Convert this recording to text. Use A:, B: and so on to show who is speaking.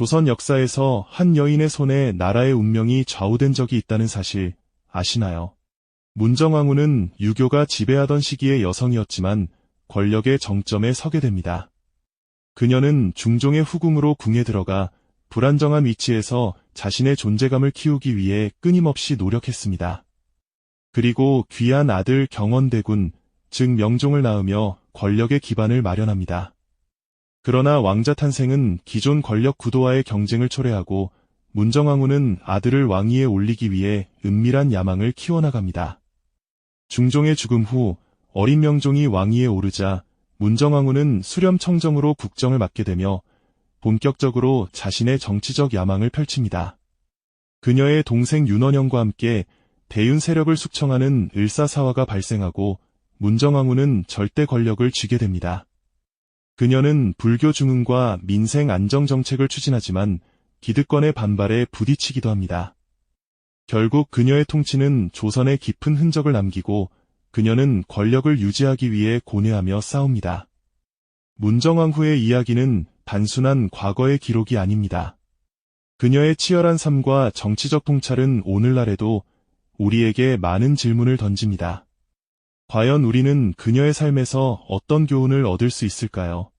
A: 조선 역사에서 한 여인의 손에 나라의 운명이 좌우된 적이 있다는 사실 아시나요? 문정왕후는 유교가 지배하던 시기의 여성이었지만 권력의 정점에 서게 됩니다. 그녀는 중종의 후궁으로 궁에 들어가 불안정한 위치에서 자신의 존재감을 키우기 위해 끊임없이 노력했습니다. 그리고 귀한 아들 경원대군, 즉 명종을 낳으며 권력의 기반을 마련합니다. 그러나 왕자 탄생은 기존 권력 구도와의 경쟁을 초래하고 문정왕후는 아들을 왕위에 올리기 위해 은밀한 야망을 키워나갑니다. 중종의 죽음 후 어린 명종이 왕위에 오르자 문정왕후는 수렴청정으로 국정을 맡게 되며 본격적으로 자신의 정치적 야망을 펼칩니다. 그녀의 동생 윤원영과 함께 대윤 세력을 숙청하는 을사사화가 발생하고 문정왕후는 절대 권력을 쥐게 됩니다. 그녀는 불교 중흥과 민생 안정 정책을 추진하지만 기득권의 반발에 부딪히기도 합니다. 결국 그녀의 통치는 조선에 깊은 흔적을 남기고 그녀는 권력을 유지하기 위해 고뇌하며 싸웁니다. 문정왕 후의 이야기는 단순한 과거의 기록이 아닙니다. 그녀의 치열한 삶과 정치적 통찰은 오늘날에도 우리에게 많은 질문을 던집니다. 과연 우리는 그녀의 삶에서 어떤 교훈을 얻을 수 있을까요?